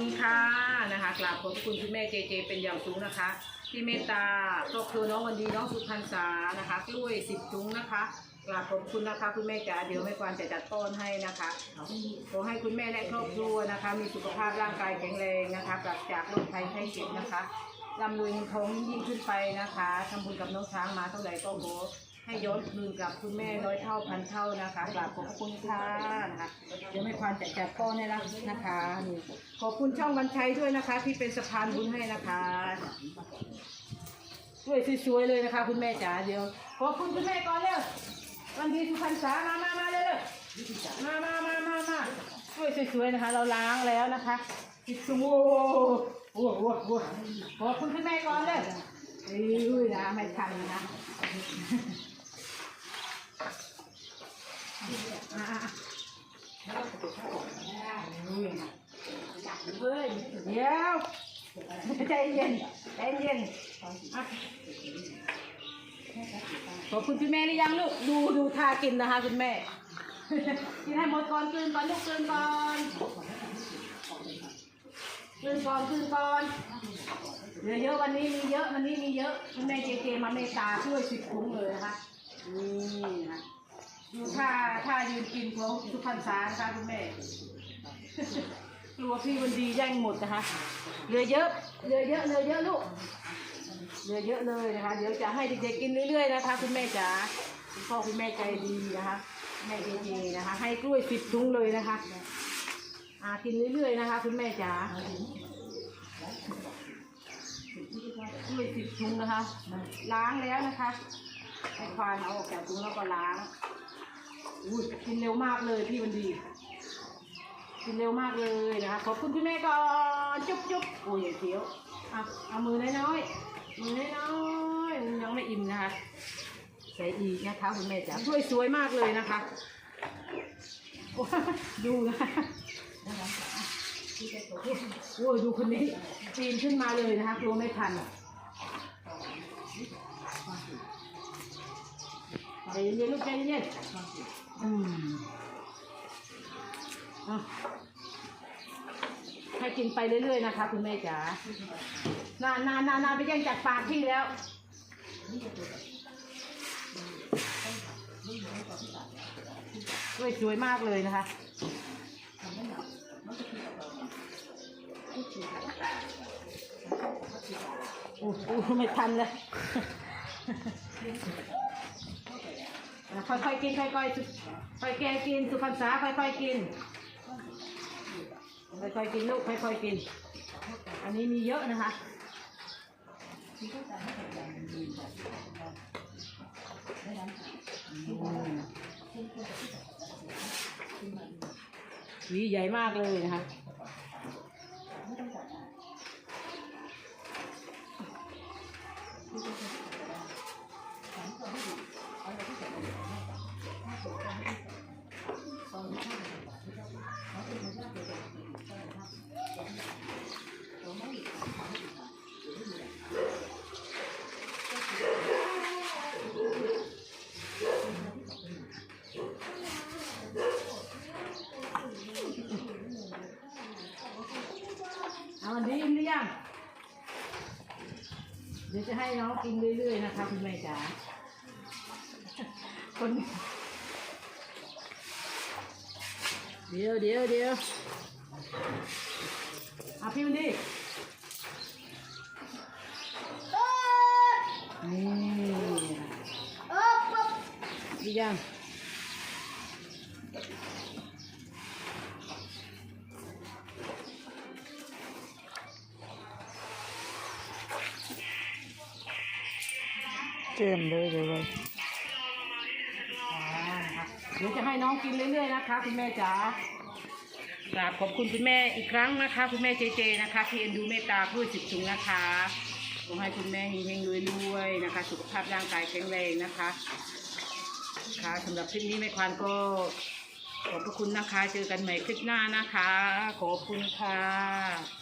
คุณค่ะนะคะกราบขอบคุณคุณแม่เจเจ เป็นอย่างสูงนะคะที่เมตตาครอบครัวน้องวันดีน้องสุพรรณษานะคะกล้วยสิบถุงนะคะกราบขอบคุณนะคะคุณแม่จ๋าเดี๋ยวแม่ควานจะจัดต้อนให้นะคะขอให้คุณแม่และครอบครัวนะคะ มีสุขภาพร่างกายแข็งแรงนะคะปราศจากโรคภัยไข้เจ็บนะคะร่ำรวยเงินทองยิ่งขึ้นไปนะคะทำบุญกับน้องช้างมาเท่าไหร่ก็ขอ ให้ย้อนคืนกลับคุณแม่ร้อยเท่าพันเท่านะคะกราบขอบพระคุณค่ะนะคะเดี๋ยวแม่ควานจะจัดต้อนให้แล้วนะคะนี่ขอบคุณช่องบันชัยด้วยนะคะ ที่เป็นสะพานบุญให้นะคะช่วยสวยๆเลยนะคะ คุณแม่จ๋าเดี๋ยวขอบคุณคุณแม่ก่อนเร็ววันดีสุพรรษามามามาเร็วๆมามามามามาช่วยสวยๆนะคะ เราล้างแล้วนะคะติดสมูโอ้โหโอ้โหขอบคุณคุณแม่ก่อนเลยอุ้ยนะไม่ทันนะอะ เฮ้ยเดี๋ยวใจเย็นใจเย็นอะขอบคุณคุณแม่หรือยังลูก ดูดูทากินนะคะคุณแม่ กินให้หมดก่อนกลืนก่อนลูกกลืนก่อนกลืนก่อนกลืนก่อนเหลือเยอะวันนี้มีเยอะวันนี้มีเยอะคุณแม่เจเจมาเมตตาช่วยสิบถุงเลยนะคะนี่นะ ดูท่าท่ายืนกินของทุกพันษานะคะคุณแม่กลัวพี่วันดีแย่งหมดนะคะเหลือเยอะเหลือเยอะเหลือเยอะลูกเหลือเยอะเลยนะคะ เดี๋ยวจะให้เด็กๆกินเรื่อยๆนะคะคุณแม่จ๋าคุณพ่อคุณแม่ใจดีนะคะแม่เจๆนะคะ ให้กล้วยสิบถุงเลยนะคะอ่ากินเรื่อยๆนะคะ คุณแม่จ๋ากล้วยสิบถุงนะคะ ล้างแล้วนะคะให้ควานเอาออกจากถุงแล้วก็ล้าง อุ้ยกินเร็วมากเลยพี่วันดี กินเร็วมากเลยนะคะขอบคุณคุณแม่ก่อนจุ๊บจุ๊บโอ้ยเคี้ยวเอาเอามือน้อยๆมือน้อยๆยังไม่อิ่มนะคะใส่อีกนะคะคุณแม่จ๋าช่วยสวยมากเลยนะคะดูนะโอ้ยดูคนนี้ปีนขึ้นมาเลยนะคะกลัวไม่ทัน ใจเย็นลูกใจเย็นอืมอะให้กินไปเรื่อยๆนะคะ คุณแม่จ๋านานานานาไปแย่งจากปากพี่แล้ว สวยสวยมากเลยนะคะโอ้โหไม่ทันเลย ค่อยๆกินค่อยๆสุค่อยแกกินสุพรรษาค่อยๆกินค่อยๆกินลูกค่อยๆกิน อันนี้มีเยอะนะคะวีใหญ่มากเลยนะคะ เอาอันนี้อิ่มหรือยังเดี๋ยวจะให้น้องกินเรื่อยๆนะคะคุณแม่จ๋าคนเดี๋ยวเดี๋ยวเดี๋ยวเอาพี่มันดินี่ดียัง เกมเลยเดี๋ยวเลยเดี๋ยวจะให้น้องกินเรื่อยๆนะคะ คุณแม่จ๋ากราบขอบคุณคุณแม่อีกครั้งนะคะ คุณแม่เจเจนะคะที่เอ็นดูเมตตาผู้สิบถุงนะคะขอให้คุณแม่เฮงๆรวยๆนะคะ สุขภาพร่างกายแข็งแรงนะคะค่ะสำหรับคลิปนี้แม่ควานก็ขอบพระคุณนะคะ เจอกันใหม่คลิปหน้านะคะ ขอบคุณค่ะ